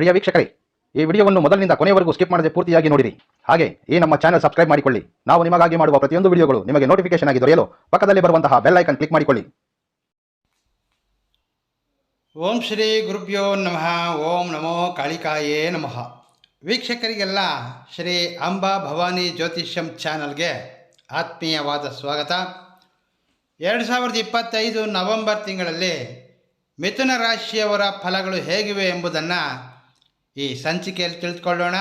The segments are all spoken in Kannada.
ಪ್ರಿಯ ವೀಕ್ಷಕರೇ, ಈ ವಿಡಿಯೋವನ್ನು ಮೊದಲಿನಿಂದ ಕೊನೆಯವರೆಗೂ ಸ್ಕಿಪ್ ಮಾಡದೆ ಪೂರ್ತಿಯಾಗಿ ನೋಡಿರಿ. ಹಾಗೆ ಈ ನಮ್ಮ ಚಾನಲ್ ಸಬ್ಸ್ಕ್ರೈಬ್ ಮಾಡಿಕೊಳ್ಳಿ. ನಾವು ನಿಮಗಾಗಿ ಮಾಡುವ ಪ್ರತಿಯೊಂದು ವಿಡಿಯೋಗಳು ನಿಮಗೆ ನೋಟಿಫಿಕೇಶನ್ ಆಗಿ ದೊರೆಯಲು ಪಕ್ಕದಲ್ಲಿ ಬರುವಂತಹ ಬೆಲ್ ಐಕನ್ ಕ್ಲಿಕ್ ಮಾಡಿಕೊಳ್ಳಿ. ಓಂ ಶ್ರೀ ಗುರುಭ್ಯೋ ನಮಃ. ಓಂ ನಮೋ ಕಾಳಿಕಾಯೇ ನಮಃ. ವೀಕ್ಷಕರಿಗೆಲ್ಲ ಶ್ರೀ ಅಂಬಾ ಭವಾನಿ ಜ್ಯೋತಿಷ್ಯಂ ಚಾನಲ್ಗೆ ಆತ್ಮೀಯವಾದ ಸ್ವಾಗತ. ಎರಡು ಸಾವಿರದ ಇಪ್ಪತ್ತೈದು ನವೆಂಬರ್ ತಿಂಗಳಲ್ಲಿ ಮಿಥುನ ರಾಶಿಯವರ ಫಲಗಳು ಹೇಗಿವೆ ಎಂಬುದನ್ನು ಈ ಸಂಚಿಕೆಯಲ್ಲಿ ತಿಳಿದುಕೊಳ್ಳೋಣ.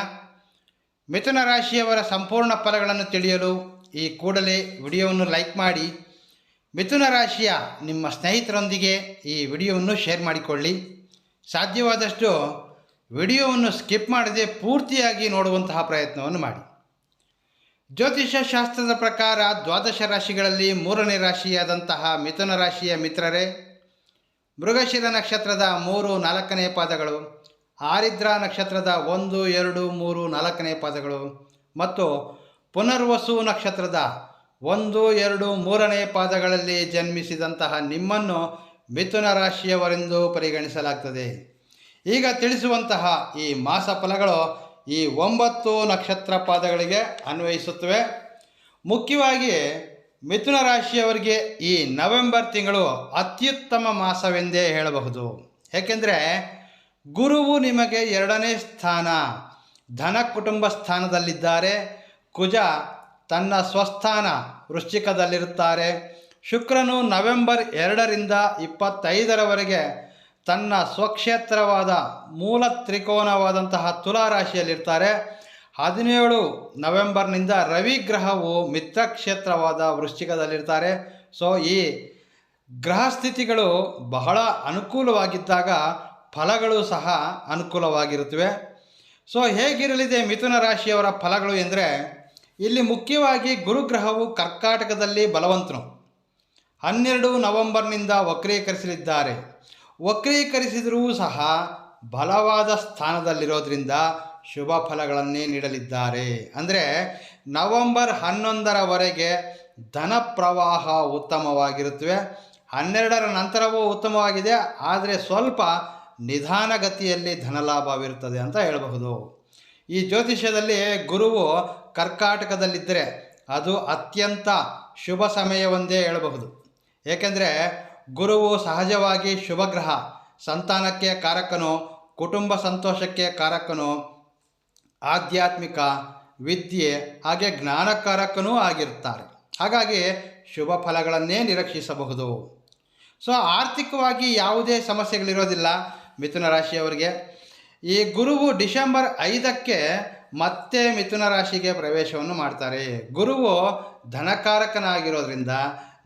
ಮಿಥುನ ರಾಶಿಯವರ ಸಂಪೂರ್ಣ ಫಲಗಳನ್ನು ತಿಳಿಯಲು ಈ ಕೂಡಲೇ ವಿಡಿಯೋವನ್ನು ಲೈಕ್ ಮಾಡಿ. ಮಿಥುನ ರಾಶಿಯ ನಿಮ್ಮ ಸ್ನೇಹಿತರೊಂದಿಗೆ ಈ ವಿಡಿಯೋವನ್ನು ಶೇರ್ ಮಾಡಿಕೊಳ್ಳಿ. ಸಾಧ್ಯವಾದಷ್ಟು ವಿಡಿಯೋವನ್ನು ಸ್ಕಿಪ್ ಮಾಡದೆ ಪೂರ್ತಿಯಾಗಿ ನೋಡುವಂತಹ ಪ್ರಯತ್ನವನ್ನು ಮಾಡಿ. ಜ್ಯೋತಿಷ್ಯ ಶಾಸ್ತ್ರದ ಪ್ರಕಾರ ದ್ವಾದಶ ರಾಶಿಗಳಲ್ಲಿ ಮೂರನೇ ರಾಶಿಯಾದಂತಹ ಮಿಥುನ ರಾಶಿಯ ಮಿತ್ರರೇ, ಮೃಗಶಿರ ನಕ್ಷತ್ರದ ಮೂರು ನಾಲ್ಕನೇ ಪಾದಗಳು. ಆರಿದ್ರ ನಕ್ಷತ್ರದ ಒಂದು, ಎರಡು, ಮೂರು, ನಾಲ್ಕನೇ ಪಾದಗಳು ಮತ್ತು ಪುನರ್ವಸು ನಕ್ಷತ್ರದ ಒಂದು, ಎರಡು, ಮೂರನೇ ಪಾದಗಳಲ್ಲಿ ಜನ್ಮಿಸಿದಂತಹ ನಿಮ್ಮನ್ನು ಮಿಥುನ ರಾಶಿಯವರೆಂದು ಪರಿಗಣಿಸಲಾಗ್ತದೆ. ಈಗ ತಿಳಿಸುವಂತಹ ಈ ಮಾಸ ಫಲಗಳು ಈ ಒಂಬತ್ತು ನಕ್ಷತ್ರ ಪಾದಗಳಿಗೆ ಅನ್ವಯಿಸುತ್ತವೆ. ಮುಖ್ಯವಾಗಿ ಮಿಥುನ ರಾಶಿಯವರಿಗೆ ಈ ನವೆಂಬರ್ ತಿಂಗಳು ಅತ್ಯುತ್ತಮ ಮಾಸವೆಂದೇ ಹೇಳಬಹುದು. ಏಕೆಂದರೆ ಗುರುವು ನಿಮಗೆ ಎರಡನೇ ಸ್ಥಾನ. ಧನ ಕುಟುಂಬ ಸ್ಥಾನದಲ್ಲಿದ್ದಾರೆ. ಕುಜ ತನ್ನ ಸ್ವಸ್ಥಾನ ವೃಶ್ಚಿಕದಲ್ಲಿರುತ್ತಾರೆ. ಶುಕ್ರನು ನವೆಂಬರ್ ಎರಡರಿಂದ ಇಪ್ಪತ್ತೈದರವರೆಗೆ ತನ್ನ ಸ್ವಕ್ಷೇತ್ರವಾದ ಮೂಲ ತ್ರಿಕೋನವಾದಂತಹ ತುಲಾ ರಾಶಿಯಲ್ಲಿರ್ತಾರೆ ಹದಿನೇಳು ನವೆಂಬರ್ನಿಂದ ರವಿ ಗ್ರಹವು ಮಿತ್ರ ಕ್ಷೇತ್ರವಾದ ವೃಶ್ಚಿಕದಲ್ಲಿರ್ತಾರೆ. ಸೊ, ಈ ಗ್ರಹ ಸ್ಥಿತಿಗಳು ಬಹಳ ಅನುಕೂಲವಾಗಿದ್ದಾಗ ಫಲಗಳು ಸಹ ಅನುಕೂಲವಾಗಿರುತ್ತವೆ. ಸೊ ಹೇಗಿರಲಿದೆ ಮಿಥುನ ರಾಶಿಯವರ ಫಲಗಳು ಎಂದರೆ, ಇಲ್ಲಿ ಮುಖ್ಯವಾಗಿ ಗುರುಗ್ರಹವು ಕರ್ಕಾಟಕದಲ್ಲಿ ಬಲವಂತನು. ಹನ್ನೆರಡು ನವೆಂಬರ್ನಿಂದ ವಕ್ರೀಕರಿಸಲಿದ್ದಾರೆ. ವಕ್ರೀಕರಿಸಿದರೂ ಸಹ ಬಲವಾದ ಸ್ಥಾನದಲ್ಲಿರೋದ್ರಿಂದ ಶುಭ ಫಲಗಳನ್ನೇ ನೀಡಲಿದ್ದಾರೆ. ಅಂದರೆ, ನವೆಂಬರ್ ಹನ್ನೊಂದರವರೆಗೆ ಧನ ಪ್ರವಾಹ ಉತ್ತಮವಾಗಿರುತ್ತವೆ. ಹನ್ನೆರಡರ ನಂತರವೂ ಉತ್ತಮವಾಗಿದೆ. ಆದರೆ ಸ್ವಲ್ಪ ನಿಧಾನಗತಿಯಲ್ಲಿ ಧನಲಾಭವಿರುತ್ತದೆ ಅಂತ ಹೇಳಬಹುದು. ಈ ಜ್ಯೋತಿಷ್ಯದಲ್ಲಿ ಗುರುವು ಕರ್ಕಾಟಕದಲ್ಲಿದ್ದರೆ ಅದು ಅತ್ಯಂತ ಶುಭ ಸಮಯವೊಂದೇ ಹೇಳಬಹುದು. ಏಕೆಂದರೆ ಗುರುವು ಸಹಜವಾಗಿ ಶುಭಗ್ರಹ, ಸಂತಾನಕ್ಕೆ ಕಾರಕನು, ಕುಟುಂಬ ಸಂತೋಷಕ್ಕೆ ಕಾರಕನು, ಆಧ್ಯಾತ್ಮಿಕ, ವಿದ್ಯೆ, ಹಾಗೆ ಜ್ಞಾನಕಾರಕನೂ ಆಗಿರುತ್ತಾರೆ. ಹಾಗಾಗಿ ಶುಭ ಫಲಗಳನ್ನೇ ನಿರೀಕ್ಷಿಸಬಹುದು. ಸೊ ಆರ್ಥಿಕವಾಗಿ ಯಾವುದೇ ಸಮಸ್ಯೆಗಳಿರೋದಿಲ್ಲ. ಮಿಥುನ ರಾಶಿಯವರಿಗೆ. ಈ ಗುರುವು ಡಿಸೆಂಬರ್ ಐದಕ್ಕೆ ಮತ್ತೆ ಮಿಥುನ ರಾಶಿಗೆ ಪ್ರವೇಶವನ್ನು ಮಾಡ್ತಾರೆ. ಗುರುವು ಧನಕಾರಕನಾಗಿರೋದ್ರಿಂದ,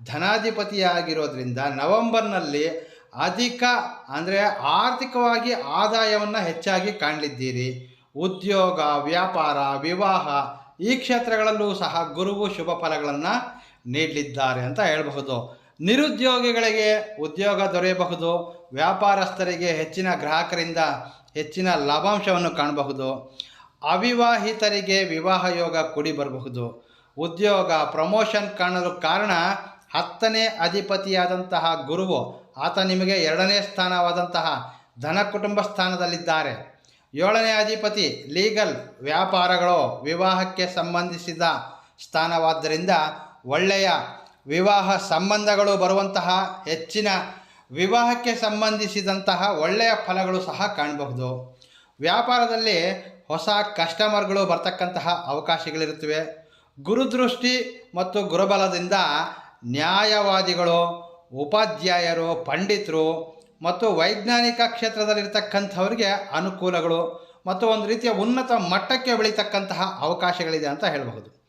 ಧನಾಧಿಪತಿಯಾಗಿರೋದ್ರಿಂದ ನವೆಂಬರ್ನಲ್ಲಿ ಅಧಿಕ ಅಂದರೆ ಆರ್ಥಿಕವಾಗಿ ಆದಾಯವನ್ನು ಹೆಚ್ಚಾಗಿ ಕಾಣಲಿದ್ದೀರಿ. ಉದ್ಯೋಗ, ವ್ಯಾಪಾರ, ವಿವಾಹ ಈ ಕ್ಷೇತ್ರಗಳಲ್ಲೂ ಸಹ ಗುರುವು ಶುಭ ಫಲಗಳನ್ನು ನೀಡಲಿದ್ದಾರೆ ಅಂತ ಹೇಳಬಹುದು. ನಿರುದ್ಯೋಗಿಗಳಿಗೆ ಉದ್ಯೋಗ ದೊರೆಯಬಹುದು. ವ್ಯಾಪಾರಸ್ಥರಿಗೆ ಹೆಚ್ಚಿನ ಗ್ರಾಹಕರಿಂದ ಹೆಚ್ಚಿನ ಲಾಭಾಂಶವನ್ನು ಕಾಣಬಹುದು. ಅವಿವಾಹಿತರಿಗೆ ವಿವಾಹ ಯೋಗ ಕೂಡಿ ಬರಬಹುದು. ಉದ್ಯೋಗ, ಪ್ರಮೋಷನ್ ಕಾಣಲು ಕಾರಣ ಹತ್ತನೇ ಅಧಿಪತಿಯಾದಂತಹ ಗುರುವು. ಆತ ನಿಮಗೆ ಎರಡನೇ ಸ್ಥಾನವಾದಂತಹ ಧನ ಕುಟುಂಬ ಸ್ಥಾನದಲ್ಲಿದ್ದಾರೆ. ಏಳನೇ ಅಧಿಪತಿ, ಲೀಗಲ್ ವ್ಯಾಪಾರಗಳು ವಿವಾಹಕ್ಕೆ ಸಂಬಂಧಿಸಿದ ಸ್ಥಾನವಾದ್ದರಿಂದ ಒಳ್ಳೆಯ ವಿವಾಹ ಸಂಬಂಧಗಳು ಬರುವಂತಹ ಹೆಚ್ಚಿನ ವಿವಾಹಕ್ಕೆ ಸಂಬಂಧಿಸಿದಂತಹ ಒಳ್ಳೆಯ ಫಲಗಳು ಸಹ ಕಾಣಬಹುದು. ವ್ಯಾಪಾರದಲ್ಲಿ ಹೊಸ ಕಸ್ಟಮರ್ಗಳು ಬರ್ತಕ್ಕಂತಹ ಅವಕಾಶಗಳಿರುತ್ತವೆ. ಗುರುದೃಷ್ಟಿ ಮತ್ತು ಗುರುಬಲದಿಂದ ನ್ಯಾಯವಾದಿಗಳು, ಉಪಾಧ್ಯಾಯರು, ಪಂಡಿತರು ಮತ್ತು ವೈಜ್ಞಾನಿಕ ಕ್ಷೇತ್ರದಲ್ಲಿರ್ತಕ್ಕಂಥವ್ರಿಗೆ ಅನುಕೂಲಗಳು ಮತ್ತು ಒಂದು ರೀತಿಯ ಉನ್ನತ ಮಟ್ಟಕ್ಕೆ ಬೆಳೀತಕ್ಕಂತಹ ಅವಕಾಶಗಳಿದೆ ಅಂತ ಹೇಳಬಹುದು.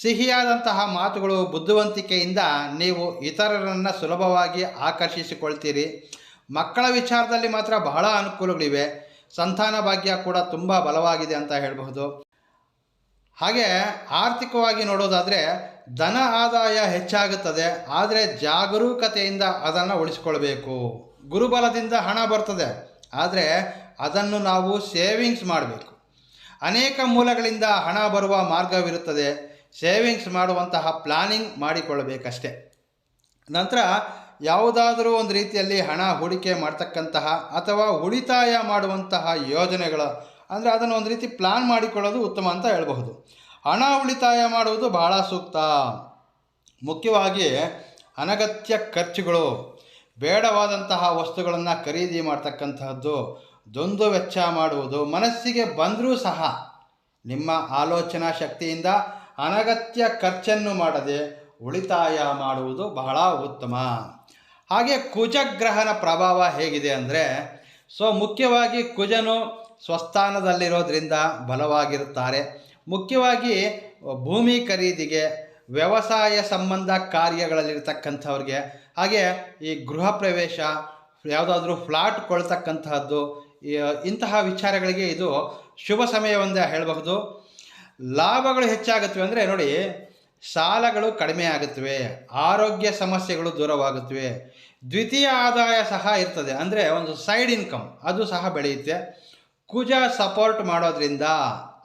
ಸಿಹಿಯಾದಂತಹ ಮಾತುಗಳು ಬುದ್ಧಿವಂತಿಕೆಯಿಂದ ನೀವು ಇತರರನ್ನು ಸುಲಭವಾಗಿ ಆಕರ್ಷಿಸಿಕೊಳ್ತೀರಿ. ಮಕ್ಕಳ ವಿಚಾರದಲ್ಲಿ ಮಾತ್ರ ಬಹಳ ಅನುಕೂಲಗಳಿವೆ. ಸಂತಾನ ಭಾಗ್ಯ ಕೂಡ ತುಂಬ ಬಲವಾಗಿದೆ ಅಂತ ಹೇಳಬಹುದು. ಹಾಗೆ ಆರ್ಥಿಕವಾಗಿ ನೋಡೋದಾದರೆ ಧನ ಆದಾಯ ಹೆಚ್ಚಾಗುತ್ತದೆ. ಆದರೆ ಜಾಗರೂಕತೆಯಿಂದ ಅದನ್ನು ಉಳಿಸ್ಕೊಳ್ಬೇಕು. ಗುರುಬಲದಿಂದ ಹಣ ಬರ್ತದೆ. ಆದರೆ ಅದನ್ನು ನಾವು ಸೇವಿಂಗ್ಸ್ ಮಾಡಬೇಕು. ಅನೇಕ ಮೂಲಗಳಿಂದ ಹಣ ಬರುವ ಮಾರ್ಗವಿರುತ್ತದೆ. ಸೇವಿಂಗ್ಸ್ ಮಾಡುವಂತಹ ಪ್ಲಾನಿಂಗ್ ಮಾಡಿಕೊಳ್ಳಬೇಕಷ್ಟೆ. ನಂತರ ಯಾವುದಾದರೂ ಒಂದು ರೀತಿಯಲ್ಲಿ ಹಣ ಹೂಡಿಕೆ ಮಾಡ್ತಕ್ಕಂತಹ ಅಥವಾ ಉಳಿತಾಯ ಮಾಡುವಂತಹ ಯೋಜನೆಗಳು, ಅಂದರೆ ಅದನ್ನು ಒಂದು ರೀತಿ ಪ್ಲಾನ್ ಮಾಡಿಕೊಳ್ಳೋದು ಉತ್ತಮ ಅಂತ ಹೇಳಬಹುದು. ಹಣ ಉಳಿತಾಯ ಮಾಡುವುದು ಬಹಳ ಸೂಕ್ತ. ಮುಖ್ಯವಾಗಿ ಅನಗತ್ಯ ಖರ್ಚುಗಳು, ಬೇಡವಾದಂತಹ ವಸ್ತುಗಳನ್ನು ಖರೀದಿ ಮಾಡ್ತಕ್ಕಂತಹದ್ದು, ದೊಂದು ವೆಚ್ಚ ಮಾಡುವುದು, ಮನಸ್ಸಿಗೆ ಬಂದರೂ ಸಹ ನಿಮ್ಮ ಆಲೋಚನಾ ಶಕ್ತಿಯಿಂದ ಅನಗತ್ಯ ಖರ್ಚನ್ನು ಮಾಡದೆ ಉಳಿತಾಯ ಮಾಡುವುದು ಬಹಳ ಉತ್ತಮ. ಹಾಗೆ ಕುಜಗ್ರಹನ ಪ್ರಭಾವ ಹೇಗಿದೆ ಅಂದರೆ, ಸೊ ಮುಖ್ಯವಾಗಿ ಕುಜನು ಸ್ವಸ್ಥಾನದಲ್ಲಿರೋದ್ರಿಂದ ಬಲವಾಗಿರುತ್ತಾರೆ. ಮುಖ್ಯವಾಗಿ ಭೂಮಿ ಖರೀದಿಗೆ, ವ್ಯವಸಾಯ ಸಂಬಂಧ ಕಾರ್ಯಗಳಲ್ಲಿರ್ತಕ್ಕಂಥವ್ರಿಗೆ, ಹಾಗೆ ಈ ಗೃಹ ಪ್ರವೇಶ, ಯಾವುದಾದ್ರೂ ಫ್ಲಾಟ್ ಕೊಳ್ತಕ್ಕಂತಹದ್ದು ಇಂತಹ ವಿಚಾರಗಳಿಗೆ ಇದು ಶುಭ ಸಮಯವೆಂದೇ ಹೇಳಬಹುದು. ಲಾಭಗಳು ಹೆಚ್ಚಾಗುತ್ತವೆ ಅಂದರೆ ನೋಡಿ ಸಾಲಗಳು ಕಡಿಮೆ ಆಗುತ್ತವೆ, ಆರೋಗ್ಯ ಸಮಸ್ಯೆಗಳು ದೂರವಾಗುತ್ತವೆ, ದ್ವಿತೀಯ ಆದಾಯ ಸಹ ಇರ್ತದೆ. ಅಂದರೆ ಒಂದು ಸೈಡ್ ಇನ್ಕಮ್ ಅದು ಸಹ ಬೆಳೆಯುತ್ತೆ. ಕುಜ ಸಪೋರ್ಟ್ ಮಾಡೋದ್ರಿಂದ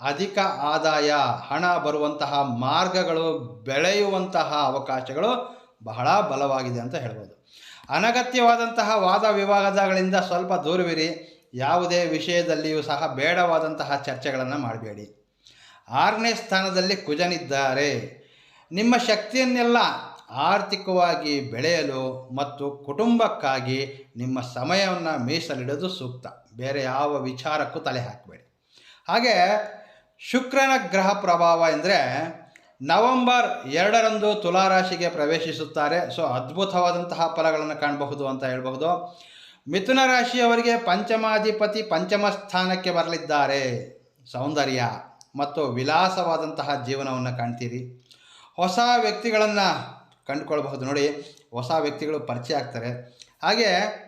ಅಧಿಕ ಆದಾಯ, ಹಣ ಬರುವಂತಹ ಮಾರ್ಗಗಳು, ಬೆಳೆಯುವಂತಹ ಅವಕಾಶಗಳು ಬಹಳ ಬಲವಾಗಿದೆ ಅಂತ ಹೇಳ್ಬೋದು. ಅನಗತ್ಯವಾದಂತಹ ವಾದ ವಿವಾದಗಳಿಂದ ಸ್ವಲ್ಪ ದೂರವಿರಿ. ಯಾವುದೇ ವಿಷಯದಲ್ಲಿಯೂ ಸಹ ಬೇಡವಾದಂತಹ ಚರ್ಚೆಗಳನ್ನು ಮಾಡಬೇಡಿ. ಆರನೇ ಸ್ಥಾನದಲ್ಲಿ ಕುಜನಿದ್ದಾರೆ. ನಿಮ್ಮ ಶಕ್ತಿಯನ್ನೆಲ್ಲ ಆರ್ಥಿಕವಾಗಿ ಬೆಳೆಯಲು ಮತ್ತು ಕುಟುಂಬಕ್ಕಾಗಿ ನಿಮ್ಮ ಸಮಯವನ್ನು ಮೀಸಲಿಡೋದು ಸೂಕ್ತ. ಬೇರೆ ಯಾವ ವಿಚಾರಕ್ಕೂ ತಲೆ ಹಾಕಬೇಡಿ. ಹಾಗೆ ಶುಕ್ರನ ಗ್ರಹ ಪ್ರಭಾವ ಎಂದರೆ ನವೆಂಬರ್ ಎರಡರಂದು ತುಲಾರಾಶಿಗೆ ಪ್ರವೇಶಿಸುತ್ತಾರೆ. ಸೊ, ಅದ್ಭುತವಾದಂತಹ ಫಲಗಳನ್ನು ಕಾಣಬಹುದು ಅಂತ ಹೇಳಬಹುದು. ಮಿಥುನ ರಾಶಿಯವರಿಗೆ ಪಂಚಮಾಧಿಪತಿ ಪಂಚಮ ಸ್ಥಾನಕ್ಕೆ ಬರಲಿದ್ದಾರೆ. ಸೌಂದರ್ಯ. ಮತ್ತು ವಿಲಾಸವಾದಂತಹ ಜೀವನವನ್ನು ಕಾಣ್ತೀರಿ. ಹೊಸ ವ್ಯಕ್ತಿಗಳನ್ನು ಕಂಡುಕೊಳ್ಬಹುದು. ನೋಡಿ, ಹೊಸ ವ್ಯಕ್ತಿಗಳು ಪರಿಚಯ ಆಗ್ತಾರೆ. ಹಾಗೆ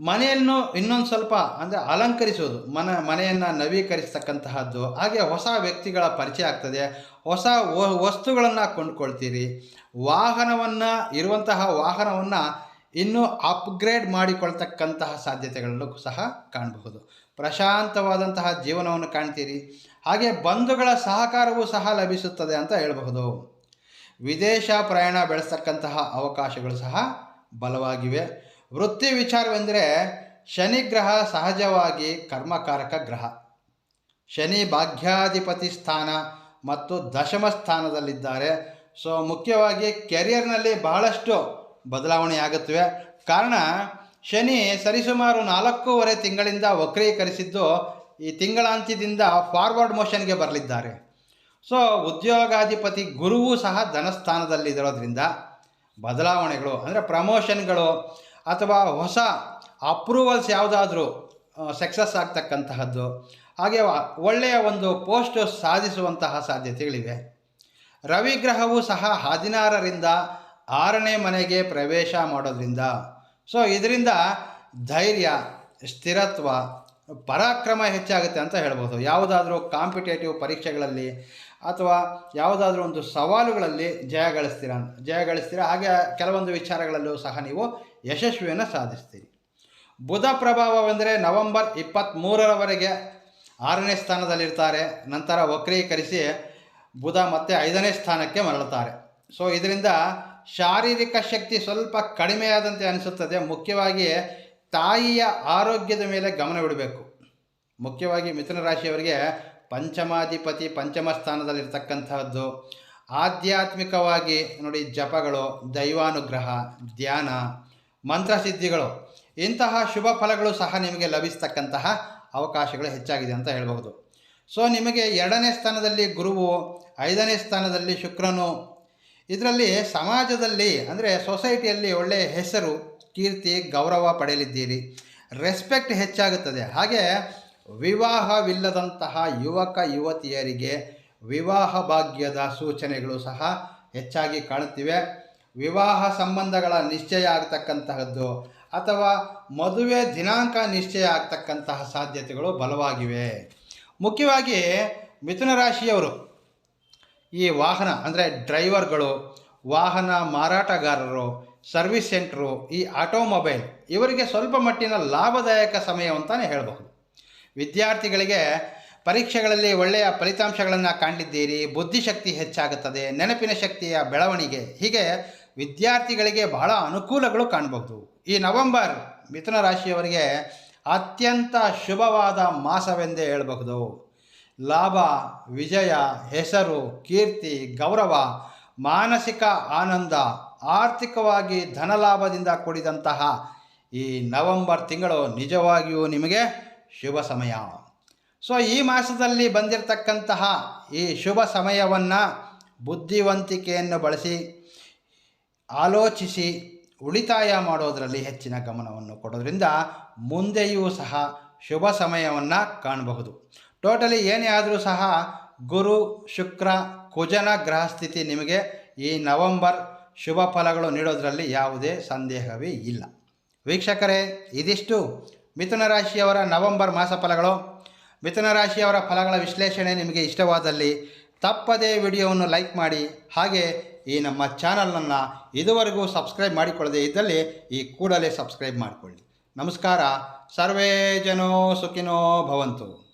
ಮನೆಯನ್ನು ಇನ್ನೊಂದು ಸ್ವಲ್ಪ ಅಂದರೆ ಅಲಂಕರಿಸೋದು ಮನ, ಮನೆಯನ್ನು ನವೀಕರಿಸತಕ್ಕಂತಹದ್ದು. ಹಾಗೆ ಹೊಸ ವ್ಯಕ್ತಿಗಳ ಪರಿಚಯ ಆಗ್ತದೆ. ಹೊಸ ವಸ್ತುಗಳನ್ನು ಕೊಂಡುಕೊಳ್ತೀರಿ. ವಾಹನವನ್ನು, ಇರುವಂತಹ ವಾಹನವನ್ನು ಇನ್ನೂ ಅಪ್ಗ್ರೇಡ್ ಮಾಡಿಕೊಳ್ತಕ್ಕಂತಹ ಸಾಧ್ಯತೆಗಳನ್ನು ಸಹ ಕಾಣಬಹುದು. ಪ್ರಶಾಂತವಾದಂತಹ ಜೀವನವನ್ನು ಕಾಣ್ತೀರಿ. ಹಾಗೆ ಬಂಧುಗಳ ಸಹಕಾರವೂ ಸಹ ಲಭಿಸುತ್ತದೆ ಅಂತ ಹೇಳಬಹುದು. ವಿದೇಶ ಪ್ರಯಾಣ ಬೆಳೆಸ್ತಕ್ಕಂತಹ ಅವಕಾಶಗಳು ಸಹ ಬಲವಾಗಿವೆ. ವೃತ್ತಿ ವಿಚಾರವೆಂದರೆ ಶನಿ ಗ್ರಹ ಸಹಜವಾಗಿ ಕರ್ಮಕಾರಕ ಗ್ರಹ. ಶನಿ ಭಾಗ್ಯಾಧಿಪತಿ ಸ್ಥಾನ ಮತ್ತು ದಶಮ ಸ್ಥಾನದಲ್ಲಿದ್ದಾರೆ. ಸೊ, ಮುಖ್ಯವಾಗಿ ಕೆರಿಯರ್ನಲ್ಲಿ ಬಹಳಷ್ಟು ಬದಲಾವಣೆ ಆಗುತ್ತವೆ ಕಾರಣ, ಶನಿ ಸರಿಸುಮಾರು ನಾಲ್ಕೂವರೆ ತಿಂಗಳಿಂದ ವಕ್ರೀಕರಿಸಿದ್ದು ಈ ತಿಂಗಳಾಂತ್ಯದಿಂದ ಫಾರ್ವರ್ಡ್ ಮೋಷನ್ಗೆ ಬರಲಿದ್ದಾರೆ. ಸೊ ಉದ್ಯೋಗಾಧಿಪತಿ ಗುರುವು ಸಹ ಧನಸ್ಥಾನದಲ್ಲಿರೋದ್ರಿಂದ ಬದಲಾವಣೆಗಳು, ಅಂದರೆ ಪ್ರಮೋಷನ್ಗಳು ಅಥವಾ ಹೊಸ ಅಪ್ರೂವಲ್ಸ್ ಯಾವುದಾದ್ರೂ ಸಕ್ಸಸ್ ಆಗ್ತಕ್ಕಂತಹದ್ದು, ಹಾಗೆ ಒಳ್ಳೆಯ ಒಂದು ಪೋಸ್ಟ್ ಸಾಧಿಸುವಂತಹ ಸಾಧ್ಯತೆಗಳಿವೆ. ರವಿಗ್ರಹವು ಸಹ ಹದಿನಾರರಿಂದ ಆರನೇ ಮನೆಗೆ ಪ್ರವೇಶ ಮಾಡೋದ್ರಿಂದ. ಸೊ ಇದರಿಂದ ಧೈರ್ಯ, ಸ್ಥಿರತ್ವ ಪರಾಕ್ರಮ ಹೆಚ್ಚಾಗುತ್ತೆ ಅಂತ ಹೇಳ್ಬೋದು. ಯಾವುದಾದ್ರೂ ಕಾಂಪಿಟೇಟಿವ್ ಪರೀಕ್ಷೆಗಳಲ್ಲಿ ಅಥವಾ ಯಾವುದಾದ್ರೂ ಒಂದು ಸವಾಲುಗಳಲ್ಲಿ ಜಯ ಗಳಿಸ್ತೀರ ಜಯ ಗಳಿಸ್ತೀರ. ಹಾಗೆ ಕೆಲವೊಂದು ವಿಚಾರಗಳಲ್ಲೂ ಸಹ ನೀವು ಯಶಸ್ವಿಯನ್ನು ಸಾಧಿಸ್ತೀರಿ. ಬುಧ ಪ್ರಭಾವವೆಂದರೆ ನವೆಂಬರ್ ಇಪ್ಪತ್ತ್ಮೂರರವರೆಗೆ ಆರನೇ ಸ್ಥಾನದಲ್ಲಿರ್ತಾರೆ. ನಂತರ ವಕ್ರೀಕರಿಸಿ ಬುಧ ಮತ್ತೆ ಐದನೇ ಸ್ಥಾನಕ್ಕೆ ಮರಳುತ್ತಾರೆ. ಸೊ ಇದರಿಂದ ಶಾರೀರಿಕ ಶಕ್ತಿ ಸ್ವಲ್ಪ ಕಡಿಮೆಯಾದಂತೆ ಅನಿಸುತ್ತದೆ. ಮುಖ್ಯವಾಗಿ ತಾಯಿಯ ಆರೋಗ್ಯದ ಮೇಲೆ ಗಮನವಿಡಬೇಕು ಮುಖ್ಯವಾಗಿ ಮಿಥುನ ರಾಶಿಯವರಿಗೆ ಪಂಚಮಾಧಿಪತಿ ಪಂಚಮ ಸ್ಥಾನದಲ್ಲಿರ್ತಕ್ಕಂತಹದ್ದು. ಆಧ್ಯಾತ್ಮಿಕವಾಗಿ ನೋಡಿ ಜಪಗಳು, ದೈವಾನುಗ್ರಹ, ಧ್ಯಾನ, ಮಂತ್ರಸಿದ್ಧಿಗಳು, ಇಂತಹ ಶುಭ ಫಲಗಳು ಸಹ ನಿಮಗೆ ಲಭಿಸ್ತಕ್ಕಂತಹ ಅವಕಾಶಗಳು ಹೆಚ್ಚಾಗಿದೆ ಅಂತ ಹೇಳಬಹುದು. ಸೊ, ನಿಮಗೆ ಎರಡನೇ ಸ್ಥಾನದಲ್ಲಿ ಗುರುವು, ಐದನೇ ಸ್ಥಾನದಲ್ಲಿ ಶುಕ್ರನು. ಇದರಲ್ಲಿ ಸಮಾಜದಲ್ಲಿ ಅಂದರೆ ಸೊಸೈಟಿಯಲ್ಲಿ ಒಳ್ಳೆಯ ಹೆಸರು, ಕೀರ್ತಿ, ಗೌರವ ಪಡೆಯಲಿದ್ದೀರಿ. ರೆಸ್ಪೆಕ್ಟ್ ಹೆಚ್ಚಾಗುತ್ತದೆ. ಹಾಗೆ ವಿವಾಹವಿಲ್ಲದಂತಹ ಯುವಕ ಯುವತಿಯರಿಗೆ ವಿವಾಹ ಭಾಗ್ಯದ ಸೂಚನೆಗಳು ಸಹ ಹೆಚ್ಚಾಗಿ ಕಾಣುತ್ತಿವೆ. ವಿವಾಹ ಸಂಬಂಧಗಳ ನಿಶ್ಚಯ ಆಗ್ತಕ್ಕಂತಹದ್ದು ಅಥವಾ ಮದುವೆ ದಿನಾಂಕ ನಿಶ್ಚಯ ಆಗ್ತಕ್ಕಂತಹ ಸಾಧ್ಯತೆಗಳು ಬಲವಾಗಿವೆ. ಮುಖ್ಯವಾಗಿ ಮಿಥುನ ರಾಶಿಯವರು ಈ ವಾಹನ ಅಂದರೆ ಡ್ರೈವರ್ಗಳು, ವಾಹನ ಮಾರಾಟಗಾರರು, ಸರ್ವಿಸ್ ಸೆಂಟ್ರು, ಈ ಆಟೋಮೊಬೈಲ್ ಇವರಿಗೆ ಸ್ವಲ್ಪ ಮಟ್ಟಿನ ಲಾಭದಾಯಕ ಸಮಯ ಅಂತಲೇ ಹೇಳಬಹುದು. ವಿದ್ಯಾರ್ಥಿಗಳಿಗೆ ಪರೀಕ್ಷೆಗಳಲ್ಲಿ ಒಳ್ಳೆಯ ಫಲಿತಾಂಶಗಳನ್ನು ಕಾಣಿದ್ದೀರಿ ಬುದ್ಧಿಶಕ್ತಿ ಹೆಚ್ಚಾಗುತ್ತದೆ, ನೆನಪಿನ ಶಕ್ತಿಯ ಬೆಳವಣಿಗೆ. ಹೀಗೆ ವಿದ್ಯಾರ್ಥಿಗಳಿಗೆ ಬಹಳ ಅನುಕೂಲಗಳು ಕಾಣಬಹುದು ಈ ನವೆಂಬರ್ ಮಿಥುನ ರಾಶಿಯವರಿಗೆ ಅತ್ಯಂತ ಶುಭವಾದ ಮಾಸವೆಂದೇ ಹೇಳಬಹುದು. ಲಾಭ, ವಿಜಯ, ಹೆಸರು, ಕೀರ್ತಿ, ಗೌರವ, ಮಾನಸಿಕ ಆನಂದ, ಆರ್ಥಿಕವಾಗಿ ಧನಲಾಭದಿಂದ ಕೂಡಿದಂತಹ ಈ ನವೆಂಬರ್ ತಿಂಗಳು ನಿಜವಾಗಿಯೂ ನಿಮಗೆ ಶುಭ ಸಮಯ. ಸೊ ಈ ಮಾಸದಲ್ಲಿ ಬಂದಿರತಕ್ಕಂತಹ ಈ ಶುಭ ಸಮಯವನ್ನು ಬುದ್ಧಿವಂತಿಕೆಯನ್ನು ಬಳಸಿ, ಆಲೋಚಿಸಿ, ಉಳಿತಾಯ ಮಾಡೋದರಲ್ಲಿ ಹೆಚ್ಚಿನ ಗಮನವನ್ನು ಕೊಡೋದ್ರಿಂದ ಮುಂದೆಯೂ ಸಹ ಶುಭ ಸಮಯವನ್ನು ಕಾಣಬಹುದು. ಟೋಟಲಿ ಏನೇ ಆದರೂ ಸಹ ಗುರು, ಶುಕ್ರ, ಕುಜನ ಗ್ರಹ ಸ್ಥಿತಿ ನಿಮಗೆ ಈ ನವೆಂಬರ್ ಶುಭ ಫಲಗಳು ನೀಡೋದರಲ್ಲಿ ಯಾವುದೇ ಸಂದೇಹವೇ ಇಲ್ಲ. ವೀಕ್ಷಕರೇ, ಇದಿಷ್ಟು. ಮಿಥುನ ರಾಶಿಯವರ ನವೆಂಬರ್ ಮಾಸ ಫಲಗಳು. ಮಿಥುನ ರಾಶಿಯವರ ಫಲಗಳ ವಿಶ್ಲೇಷಣೆ ನಿಮಗೆ ಇಷ್ಟವಾದಲ್ಲಿ ತಪ್ಪದೇ ವಿಡಿಯೋವನ್ನು ಲೈಕ್ ಮಾಡಿ. ಹಾಗೆ ಈ ನಮ್ಮ ಚಾನಲನ್ನು ಇದುವರೆಗೂ ಸಬ್ಸ್ಕ್ರೈಬ್ ಮಾಡಿಕೊಳ್ಳದೆ ಇದ್ದಲ್ಲಿ ಈ ಕೂಡಲೇ ಸಬ್ಸ್ಕ್ರೈಬ್ ಮಾಡಿಕೊಳ್ಳಿ. ನಮಸ್ಕಾರ. ಸರ್ವೇ ಜನೋ ಸುಖಿನೋ ಭವಂತು.